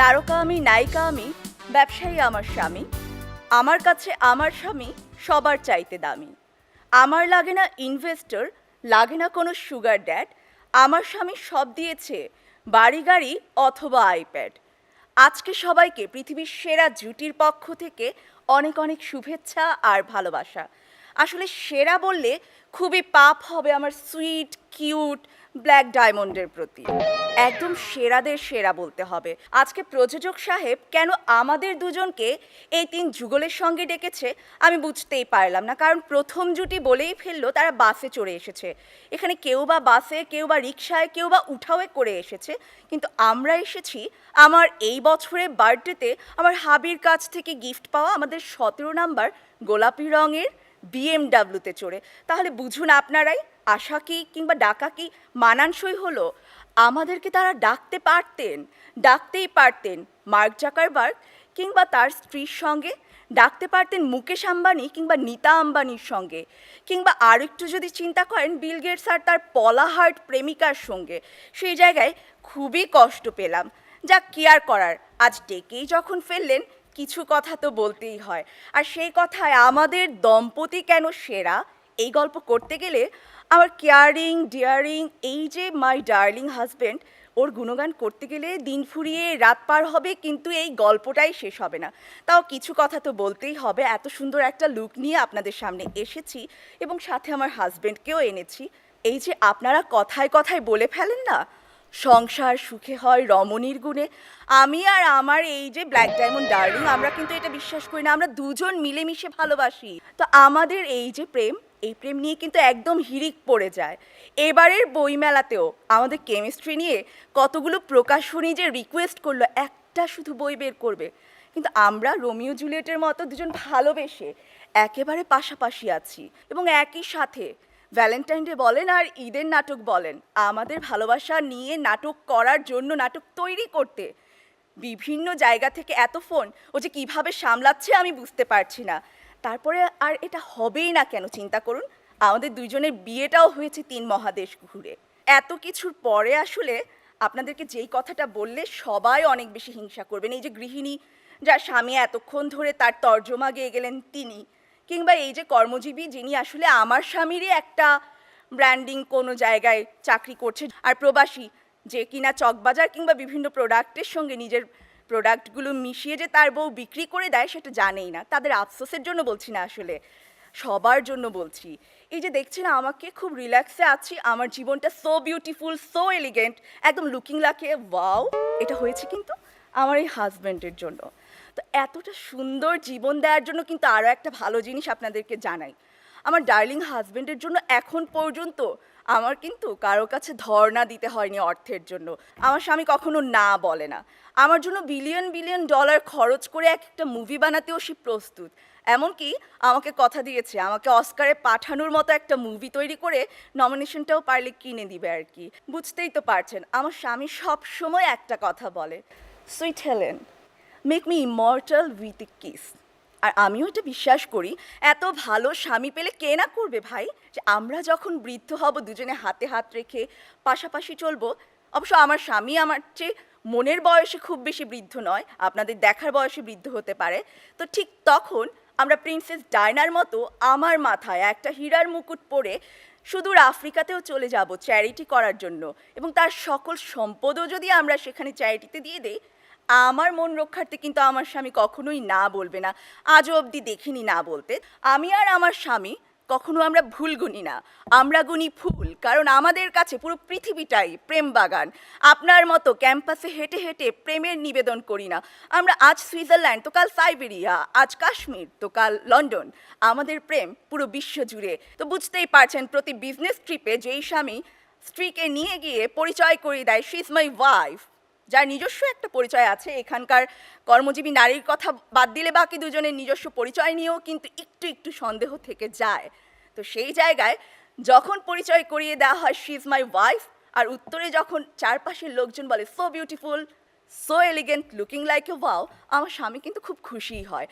তারকা আমি, নায়িকা আমি, ব্যবসায়ী আমার স্বামী, আমার কাছে আমার স্বামী সবার চাইতে দামি। আমার লাগে না ইনভেস্টর লাগে না কোনো সুগার ড্যাড আমার স্বামী সব দিয়েছে, বাড়ি গাড়ি অথবা আইপ্যাড আজকে সবাইকে পৃথিবীর সেরা জুটির পক্ষ থেকে অনেক অনেক শুভেচ্ছা আর ভালোবাসা। আসলে সেরা বললে খুবই পাপ হবে আমার সুইট কিউট ব্ল্যাক ডায়মন্ডের প্রতি। একদম সেরাদের সেরা বলতে হবে। আজকে প্রযোজক সাহেব কেন আমাদের দুজনকে এই তিন যুগলের সঙ্গে ডেকেছে আমি বুঝতেই পারলাম না, কারণ প্রথম জুটি বলেই ফেলল তারা বাসে চড়ে এসেছে। এখানে কেউ বা বাসে, কেউ বা রিক্সায় কেউ বা উঠাওয়ে করে এসেছে, কিন্তু আমরা এসেছি আমার এই বছরের বার্থডেতে আমার হাবির কাছ থেকে গিফট পাওয়া আমাদের সতেরো নাম্বার গোলাপি রঙের বিএমডাব্লিউতে চড়ে। তাহলে বুঝুন আপনারাই, আশা কি কিংবা ডাকা কি মানানসই হলো? আমাদেরকে তারা ডাকতে পারতেন, ডাকতেই পারতেন মার্ক জাকারবার্গ কিংবা তার স্ত্রীর সঙ্গে, ডাকতে পারতেন মুকেশ আম্বানি কিংবা নীতা আম্বানির সঙ্গে। কিংবা আর একটু যদি চিন্তা করেন, বিল গেটস আর তার পলাহার্ট প্রেমিকার সঙ্গে। সেই জায়গায় খুবই কষ্ট পেলাম। যা কেয়ার করার? আজ ডেকেই যখন ফেললেন কিছু কথা তো বলতেই হয়। আর সেই কথায় আমাদের দম্পতি কেন সেরা? এই গল্প করতে গেলে আমার কেয়ারিং ডিয়ারিং এই যে মাই ডার্লিং হাজব্যান্ড ওর গুণগান করতে গেলে দিন ফুরিয়ে রাত পার হবে কিন্তু এই গল্পটাই শেষ হবে না। তাও কিছু কথা তো বলতেই হবে। এত সুন্দর একটা লুক নিয়ে আপনাদের সামনে এসেছি এবং সাথে আমার হাজব্যান্ডকেও এনেছি। এই যে আপনারা কথায় কথায় বলে ফেলেন না সংসার সুখে হয়, রমণীর গুণে। আমি আর আমার এই যে ব্ল্যাক ডায়মন্ড ডার্লিং আমরা কিন্তু এটা বিশ্বাস করি না, আমরা দুজন মিলেমিশে ভালোবাসি। তো আমাদের এই যে প্রেম, এই প্রেম নিয়ে কিন্তু একদম হিরিক পড়ে যায়। এবারের বইমেলাতেও আমাদের কেমিস্ট্রি নিয়ে কতগুলো প্রকাশনী যে রিকোয়েস্ট করল, একটা শুধু বই বের করবে। কিন্তু আমরা রোমিও জুলিয়েটের মতো দুজন ভালোবেসে একেবারে পাশাপাশি আছি এবং একই সাথে ভ্যালেন্টাইন ডে বলেন আর ঈদের নাটক বলেন। আমাদের ভালোবাসা নিয়ে নাটক করার জন্য নাটক তৈরি করতে। বিভিন্ন জায়গা থেকে এত ফোন ও যে কীভাবে সামলাচ্ছে আমি বুঝতে পারছি না। তারপরে আর এটা হবেই না কেন, চিন্তা করুন। আমাদের দুইজনের বিয়েটাও হয়েছে তিন মহাদেশ ঘুরে। এত কিছুর পরে আসলে আপনাদেরকে যেই কথাটা বললে সবাই অনেক বেশি হিংসা করবেন। এই যে গৃহিণী, যার স্বামী এতক্ষণ ধরে তার তর্জমা গেয়ে গেলেন তিনি। কিংবা এই যে কর্মজীবী যিনি আসলে আমার স্বামীরই একটা ব্র্যান্ডিং কোনো জায়গায় চাকরি করছে, আর প্রবাসী যে কিনা চকবাজার কিংবা বিভিন্ন প্রোডাক্টের সঙ্গে নিজের প্রোডাক্টগুলো মিশিয়ে যে তার বউ বিক্রি করে দেয় সেটা জানেই না। তাদের আফসোসের জন্য বলছি না আসলে, সবার জন্য বলছি। এই যে দেখছেন আমাকে খুব রিল্যাক্সে আছি, আমার জীবনটা সো বিউটিফুল সো এলিগেন্ট একদম লুকিং লাকে ওয়াও এটা হয়েছে কিন্তু আমার এই হাজব্যান্ডের জন্য। তো এতটা সুন্দর জীবন দেওয়ার জন্য কিন্তু আরও একটা ভালো জিনিস আপনাদেরকে জানাই। আমার ডার্লিং হাজব্যান্ডের জন্য এখন পর্যন্ত আমার কিন্তু কারও কাছে ধর্ণা দিতে হয়নি অর্থের জন্য। আমার স্বামী কখনো না বলে না। আমার জন্য বিলিয়ন বিলিয়ন ডলার খরচ করে এক একটা মুভি বানাতেও সে প্রস্তুত। এমনকি আমাকে কথা দিয়েছে, আমাকে অস্কারে পাঠানোর মতো একটা মুভি তৈরি করে নমিনেশনটাও পারলে কিনে দিবে আর কি। বুঝতেই তো পারছেন, আমার স্বামী সব সময় একটা কথা বলে sweet Helen make me immortal with a kiss আর আমিও এটা বিশ্বাস করি, এত ভালো স্বামী পেলে কে না করবে ভাই? যে আমরা যখন বৃদ্ধ হব, দুজনে হাতে হাত রেখে পাশাপাশি চলবো, অবশ্য আমার স্বামী আমার চেয়ে মনের বয়সে খুব বেশি বৃদ্ধ নয়, আপনাদের দেখার বয়সে বৃদ্ধ হতে পারে। তো ঠিক তখন আমরা প্রিন্সেস ডায়নার মতো আমার মাথায় একটা হীরার মুকুট পরে সুদূর আফ্রিকাতেও চলে যাব চ্যারিটি করার জন্য। এবং তার সকল সম্পদও যদি আমরা সেখানে চ্যারিটিতে দিয়ে দেই আমার মন রক্ষার্থে কিন্তু আমার স্বামী কখনোই না বলবে না। আজও অবধি দেখিনি না বলতে। আমি আর আমার স্বামী কখনো আমরা ভুল গুনি না। আমরা গুনি ফুল, কারণ আমাদের কাছে পুরো পৃথিবীটাই প্রেম বাগান আপনার মতো ক্যাম্পাসে হেঁটে হেঁটে প্রেমের নিবেদন করি না। আমরা আজ সুইজারল্যান্ড, তো কাল সাইবেরিয়া, আজ কাশ্মীর, তো কাল লন্ডন। আমাদের প্রেম পুরো বিশ্ব জুড়ে। তো বুঝতেই পারছেন, প্রতি বিজনেস ট্রিপে যেই স্বামী স্ত্রীকে নিয়ে গিয়ে পরিচয় করিয়ে দেয় শি ইজ মাই ওয়াইফ যার নিজস্ব একটা পরিচয় আছে, এখানকার কর্মজীবী নারীর কথা বাদ দিলে বাকি দুজনের নিজস্ব পরিচয় নিয়েও কিন্তু একটু একটু সন্দেহ থেকে যায়। তো সেই জায়গায় যখন পরিচয় করিয়ে দেওয়া হয় শি ইজ মাই ওয়াইফ আর উত্তরে যখন চারপাশের লোকজন বলে so beautiful so elegant looking like a wow আমার স্বামী কিন্তু খুব খুশিই হয়।